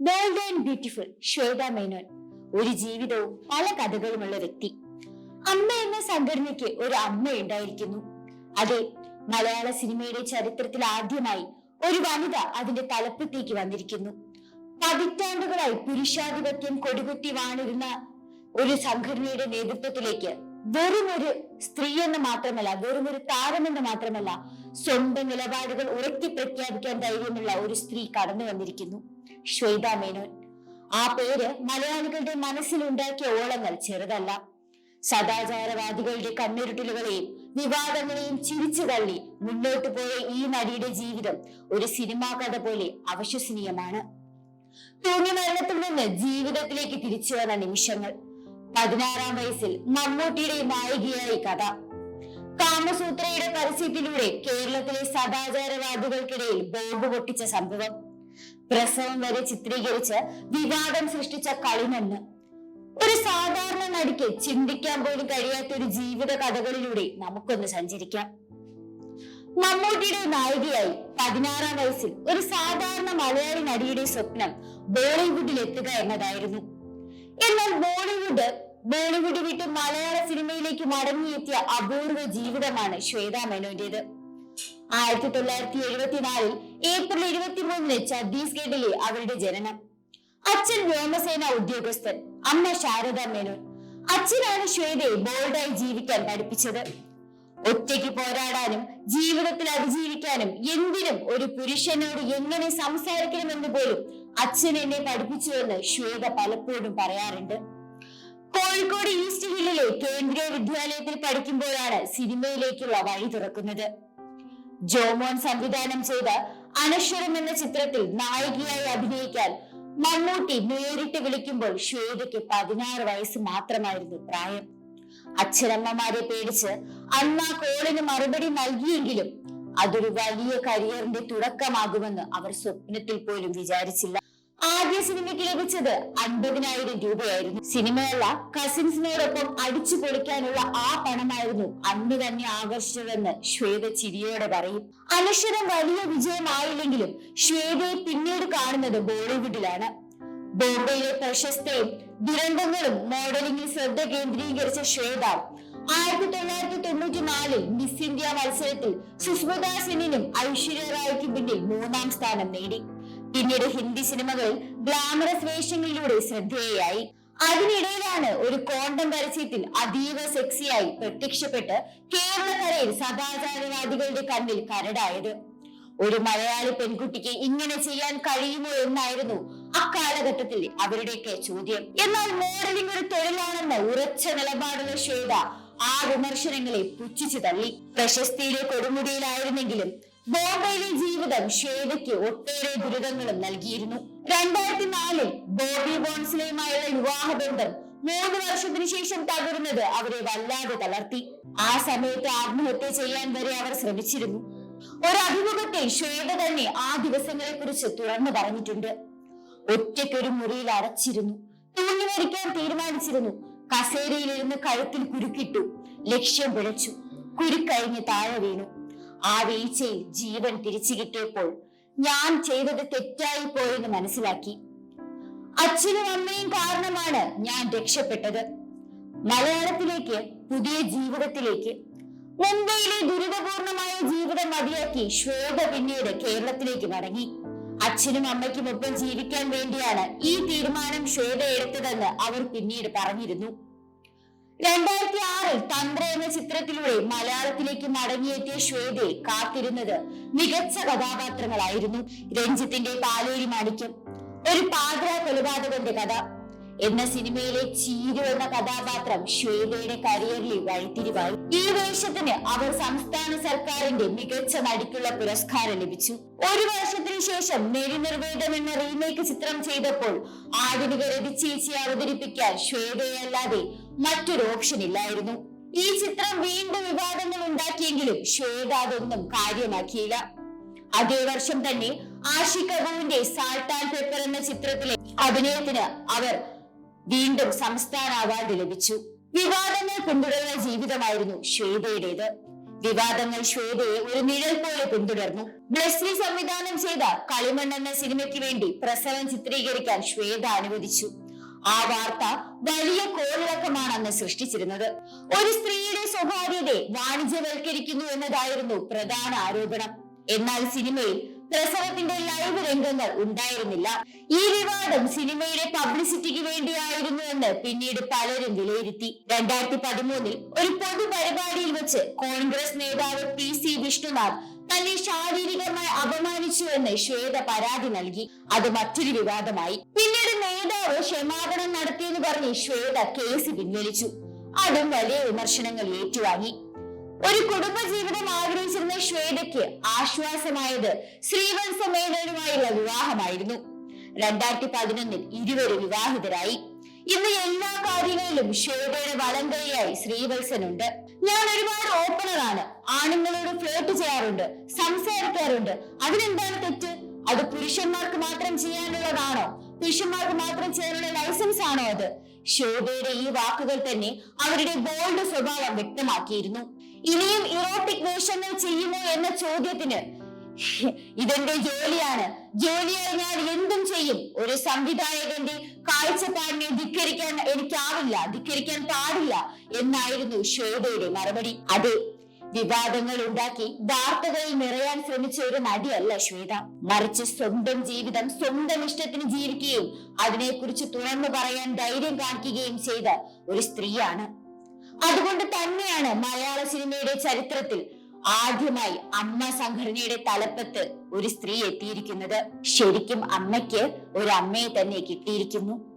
Bold and beautiful Shweta Menon. ഒരു ജീവിതവും പല കഥകളുമുള്ള വ്യക്തി. അമ്മ എന്ന സംഘടനയ്ക്ക് ഒരു അമ്മ ഉണ്ടായിരിക്കുന്നു. അതെ മലയാള സിനിമയുടെ ചരിത്രത്തിൽ ആദ്യമായി ഒരു വനിത അതിന്റെ തലപ്പത്തേക്ക് വന്നിരിക്കുന്നു. പതിറ്റാണ്ടുകളായി പുരുഷാധിപത്യം കൊടികുത്തി വാണിരുന്ന ഒരു സംഘടനയുടെ നേതൃത്വത്തിലേക്ക് വെറും ഒരു സ്ത്രീ എന്ന് മാത്രമല്ല വെറും ഒരു താരമെന്ന് മാത്രമല്ല സ്വന്തം നിലപാടുകൾ ഉറക്കി പ്രഖ്യാപിക്കാൻ ധൈര്യമുള്ള ഒരു സ്ത്രീ കടന്നു വന്നിരിക്കുന്നു. ശ്വേത മേനോൻ. ആ പേര് മലയാളികളുടെ മനസ്സിലുണ്ടാക്കിയ ഓളങ്ങൾ ചെറുതല്ല. സദാചാരവാദികളുടെ കണ്ണുരുട്ടലുകളെയും വിവാദങ്ങളെയും ചിരിച്ചു തള്ളി മുന്നോട്ട് പോയ ഈ നടിയുടെ ജീവിതം ഒരു സിനിമാ കഥ പോലെ അവിശ്വസനീയമാണ്. തൂങ്ങി മരണത്തിൽ നിന്ന് ജീവിതത്തിലേക്ക് തിരിച്ചു വന്ന നിമിഷങ്ങൾ. പതിനാറാം വയസ്സിൽ മമ്മൂട്ടിയുടെ നായികയായി കഥ. കാമസൂത്രയുടെ പരസ്യത്തിലൂടെ കേരളത്തിലെ സദാചാരവാദികൾക്കിടയിൽ ബോംബ് പൊട്ടിച്ച സംഭവം. പ്രസവം വരെ ചിത്രീകരിച്ച് വിവാദം സൃഷ്ടിച്ച കളിമണ്ണ്. ഒരു സാധാരണ നടിക്ക് ചിന്തിക്കാൻ പോലും കഴിയാത്ത ഒരു ജീവിത കഥകളിലൂടെ നമുക്കൊന്ന് സഞ്ചരിക്കാം. മമ്മൂട്ടിയുടെ നായികയായി പതിനാറാം വയസ്സിൽ ഒരു സാധാരണ മലയാളി നടിയുടെ സ്വപ്നം ബോളിവുഡിൽ എത്തുക എന്നതായിരുന്നു. എന്നാൽ ബോളിവുഡ് ബോളിവുഡ് വിട്ട് മലയാള സിനിമയിലേക്ക് മടങ്ങിയെത്തിയ അപൂർവ ജീവിതമാണ് ശ്വേതാ മേനോന്റേത് ആയിരത്തി തൊള്ളായിരത്തി എഴുപത്തിനാലിൽ ഏപ്രിൽ ഇരുപത്തിമൂന്നിന് ഛത്തീസ്ഗഡിലെ അവരുടെ ജനനം. അച്ഛൻ വ്യോമസേന ഉദ്യോഗസ്ഥൻ അമ്മ ശാരദ മേനോൻ. അച്ഛനാണ് ശ്വേതയെ ബോൾഡായി ജീവിക്കാൻ പഠിപ്പിച്ചത്. ഒറ്റയ്ക്ക് പോരാടാനും ജീവിതത്തിൽ അതിജീവിക്കാനും എന്തിനും ഒരു പുരുഷനോട് എങ്ങനെ സംസാരിക്കണമെന്ന് പോലും അച്ഛൻ എന്നെ പഠിപ്പിച്ചുവെന്ന് ശ്വേത പലപ്പോഴും പറയാറുണ്ട്. കോഴിക്കോട് ഈസ്റ്റ് ഹില്ലിലെ കേന്ദ്രീയ വിദ്യാലയത്തിൽ പഠിക്കുമ്പോഴാണ് സിനിമയിലേക്കുള്ള വഴി തുറക്കുന്നത്. ജോമോൻ സംവിധാനം ചെയ്ത അനശ്വരം എന്ന ചിത്രത്തിൽ നായികയായി അഭിനയിക്കാൻ മമ്മൂട്ടി നേരിട്ട് വിളിക്കുമ്പോൾ ശ്വേതയ്ക്ക് പതിനാറ് വയസ്സ് മാത്രമായിരുന്നു പ്രായം. അച്ഛനമ്മമാരെ പേടിച്ച് ആ കോളിന് മറുപടി നൽകിയെങ്കിലും അതൊരു വലിയ കരിയറിന്റെ തുടക്കമാകുമെന്ന് അവർ സ്വപ്നത്തിൽ പോലും വിചാരിച്ചില്ല. ആദ്യ സിനിമയ്ക്ക് ലഭിച്ചത് അൻപതിനായിരം രൂപയായിരുന്നു. സിനിമയല്ല കസിൻസിനോടൊപ്പം അടിച്ചു പൊളിക്കാനുള്ള ആ പണമായിരുന്നു അന്ന് തന്നെ ആകർഷിച്ചതെന്ന് ശ്വേത ചിരിയോടെ പറയും. അനശ്വരം വലിയ വിജയമായില്ലെങ്കിലും ശ്വേതയെ പിന്നീട് കാണുന്നത് ബോളിവുഡിലാണ്. ബോംബെയിലെ പ്രശസ്തയും ദുരന്തങ്ങളും മോഡലിംഗിൽ ശ്രദ്ധ കേന്ദ്രീകരിച്ച ശ്വേത ആയിരത്തി തൊള്ളായിരത്തി തൊണ്ണൂറ്റി നാലിൽ മിസ് ഇന്ത്യ മത്സരത്തിൽ സുസ്മിത സെന്നിനും ഐശ്വര്യ റായ്ക്കും പിന്നിൽ മൂന്നാം സ്ഥാനം നേടി. പിന്നീട് ഹിന്ദി സിനിമകളിൽ ഗ്ലാമറസ് വേഷങ്ങളിലൂടെ ശ്രദ്ധേയയായി അതിനിടയിലാണ് ഒരു കോണ്ടം പരസ്യത്തിൽ അതീവ സെക്സിയായി പ്രത്യക്ഷപ്പെട്ട് കേരളക്കരയിൽ സദാചാരവാദികളുടെ കണ്ണിൽ കരടായത്. ഒരു മലയാളി പെൺകുട്ടിക്ക് ഇങ്ങനെ ചെയ്യാൻ കഴിയുമോ എന്നായിരുന്നു അക്കാലഘട്ടത്തിൽ അവരുടെയൊക്കെ ചോദ്യം. എന്നാൽ മോഡലിംഗ് ഒരു തൊഴിലാണെന്ന ഉറച്ച നിലപാടുള്ള ശ്വേത ആ വിമർശനങ്ങളെ പുച്ഛിച്ചു തള്ളി. പ്രശസ്തിയുടെ കൊടുമുടിയിലായിരുന്നെങ്കിലും ബോംബെയിലെ ജീവിതം ശ്വേതയ്ക്ക് ഒട്ടേറെ ദുരിതങ്ങളും നൽകിയിരുന്നു. രണ്ടായിരത്തി നാലിൽ ബോബി ബോൺസിലെയുമായുള്ള വിവാഹബന്ധം മൂന്ന് വർഷത്തിനു ശേഷം തകരുന്നത് അവരെ വല്ലാതെ തളർത്തി. ആ സമയത്ത് ആത്മഹത്യ ചെയ്യാൻ വരെ അവർ ശ്രമിച്ചിരുന്നു. ഒരു അഭിമുഖത്തിൽ ശ്വേത തന്നെ ആ ദിവസങ്ങളെ കുറിച്ച് തുറന്നു പറഞ്ഞിട്ടുണ്ട്. ഒറ്റയ്ക്കൊരു മുറിയിൽ അടച്ചിരുന്നു. തൂങ്ങി മരിക്കാൻ തീരുമാനിച്ചിരുന്നു. കസേരയിലിരുന്ന് കഴുത്തിൽ കുരുക്കിട്ടു. ലക്ഷ്യം പിഴച്ചു. കുരുക്കഴിഞ്ഞ് താഴെ വീണു. ആ വീഴ്ചയിൽ ജീവൻ തിരിച്ചു കിട്ടിയപ്പോൾ ഞാൻ ചെയ്തത് തെറ്റായി പോയെന്ന് മനസ്സിലാക്കി. അച്ഛനും അമ്മയും കാരണമാണ് ഞാൻ രക്ഷപ്പെട്ടത്. മലയാളത്തിലേക്ക് പുതിയ ജീവിതത്തിലേക്ക് മുംബൈയിലെ ദുരിതപൂർണമായ ജീവിതം മതിയാക്കി ശ്വേത പിന്നീട് കേരളത്തിലേക്ക് മടങ്ങി. അച്ഛനും അമ്മയ്ക്കും ഒപ്പം ജീവിക്കാൻ വേണ്ടിയാണ് ഈ തീരുമാനം ശ്വേത എടുത്തതെന്ന് അവർ പിന്നീട് പറഞ്ഞിരുന്നു. രണ്ടായിരത്തി ആറിൽ തന്ത്ര എന്ന ചിത്രത്തിലൂടെ മലയാളത്തിലേക്ക് മടങ്ങിയെത്തിയ ശ്വേതയെ കാത്തിരുന്നത് മികച്ച കഥാപാത്രങ്ങളായിരുന്നു രഞ്ജിത്തിന്റെ പാലേരി മാണിക്യം. ഒരു പാതിര കൊലപാതകന്റെ കഥ. എന്ന സിനിമയിലെ ചീരു എന്ന കഥാപാത്രം ശ്വേതയുടെ കരിയറിൽ വഴിത്തിരിവായി. ഈ വേഷത്തിന് അവർ സംസ്ഥാന സർക്കാരിന്റെ മികച്ച നടിക്കുള്ള പുരസ്കാരം ലഭിച്ചു. ഒരു വർഷത്തിന് ശേഷം നെരിനിർവേദം എന്ന റീമേക്ക് ചിത്രം ചെയ്തപ്പോൾ ആധുനിക രതിച്ചേച്ചിയെ അവതരിപ്പിക്കാൻ ശ്വേതയല്ലാതെ മറ്റൊരു ഓപ്ഷൻ ഇല്ലായിരുന്നു. ഈ ചിത്രം വീണ്ടും വിവാദങ്ങൾ ഉണ്ടാക്കിയെങ്കിലും ശ്വേത അതൊന്നും കാര്യമാക്കിയില്ല. അതേ വർഷം തന്നെ ആഷി കപൂറിന്റെ സാൾട്ട് ആൻഡ് പേപ്പർ എന്ന ചിത്രത്തിലെ അഭിനയത്തിന് അവർ വീണ്ടും സംസ്ഥാന അവാർഡ് ലഭിച്ചു. വിവാദങ്ങൾ പിന്തുടരുന്ന ജീവിതമായിരുന്നു ശ്വേതയുടേത്. വിവാദങ്ങൾ ശ്വേതയെ ഒരു നിഴൽ പോലെ പിന്തുടർന്നു. ബ്ലെസ്ലി സംവിധാനം ചെയ്ത കളിമൺ എന്ന സിനിമയ്ക്ക് വേണ്ടി പ്രസവം ചിത്രീകരിക്കാൻ ശ്വേത അനുവദിച്ചു. ആ വാർത്ത വലിയ കോളിളക്കമാണ് അന്ന് സൃഷ്ടിച്ചിരുന്നത്. ഒരു സ്ത്രീയുടെ സ്വകാര്യതയെ വാണിജ്യവൽക്കരിക്കുന്നു എന്നതായിരുന്നു പ്രധാന ആരോപണം. എന്നാൽ സിനിമയിൽ പ്രസവത്തിന്റെ ലൈവ് രംഗങ്ങൾ ഉണ്ടായിരുന്നില്ല. ഈ വിവാദം സിനിമയുടെ പബ്ലിസിറ്റിക്ക് വേണ്ടിയായിരുന്നു എന്ന് പിന്നീട് പലരും വിലയിരുത്തി. രണ്ടായിരത്തി പതിമൂന്നിൽ ഒരു പൊതുപരിപാടിയിൽ വെച്ച് കോൺഗ്രസ് നേതാവ് പി സി വിഷ്ണുനാഥ് തന്നെ ശാരീരികമായി അപമാനിച്ചു എന്ന് ശ്വേത പരാതി നൽകി. അത് മറ്റൊരു വിവാദമായി. പിന്നീട് നേതാവ് ക്ഷമാപണം നടത്തിയെന്ന് പറഞ്ഞ് ശ്വേത കേസ് പിൻവലിച്ചു. അതും വലിയ വിമർശനങ്ങൾ ഏറ്റുവാങ്ങി. ഒരു കുടുംബ ജീവിതം ആഗ്രഹിച്ചിരുന്ന ശ്വേതയ്ക്ക് ആശ്വാസമായത് ശ്രീവത്സ മേനോനുമായുള്ള വിവാഹമായിരുന്നു. രണ്ടായിരത്തി പതിനൊന്നിൽ ഇരുവരും വിവാഹിതരായി. ഇന്ന് എല്ലാ കാര്യങ്ങളിലും ശ്വേതയുടെ വലങ്കൈയായി ശ്രീവത്സനുണ്ട്. ഞാൻ ഒരുപാട് ഓപ്പണറാണ് ആണുങ്ങളോട് ഫ്ലോട്ട് ചെയ്യാറുണ്ട് സംസാരിക്കാറുണ്ട്. അതിനെന്താണ് തെറ്റ്? അത് പുരുഷന്മാർക്ക് മാത്രം ചെയ്യാനുള്ളതാണോ? പുരുഷന്മാർക്ക് മാത്രം ചെയ്യാനുള്ള ലൈസൻസ് ആണോ അത്? ശോഭയുടെ ഈ വാക്കുകൾ തന്നെ അവരുടെ ബോൾഡ് സ്വഭാവം വ്യക്തമാക്കിയിരുന്നു. ഇനിയും ഇറോട്ടിക് വേഷങ്ങൾ ചെയ്യുമോ എന്ന ചോദ്യത്തിന് ഇതെന്റെ ജോലിയാണ്. ജോലിയായി ഞാൻ എന്തും ചെയ്യും. ഒരു സംവിധായകന്റെ കാഴ്ചപ്പാടിനെ ധിക്കരിക്കാൻ എനിക്കാവില്ല ധിക്കരിക്കാൻ പാടില്ല എന്നായിരുന്നു ശോഭയുടെ മറുപടി. അതെ വിവാദങ്ങൾ ഉണ്ടാക്കി വാർത്തകളിൽ നിറയാൻ ശ്രമിച്ച ഒരു നടിയല്ല ശ്വേത. മറിച്ച് സ്വന്തം ജീവിതം സ്വന്തം ഇഷ്ടത്തിന് ജീവിക്കുകയും അതിനെക്കുറിച്ച് തുറന്നു പറയാൻ ധൈര്യം കാണിക്കുകയും ചെയ്ത ഒരു സ്ത്രീയാണ്. അതുകൊണ്ട് തന്നെയാണ് മലയാള സിനിമയുടെ ചരിത്രത്തിൽ ആദ്യമായി അമ്മ സംഘടനയുടെ തലപ്പത്ത് ഒരു സ്ത്രീ എത്തിയിരിക്കുന്നത്. ശരിക്കും അമ്മയ്ക്ക് ഒരു അമ്മയെ തന്നെ കിട്ടിയിരിക്കുന്നു.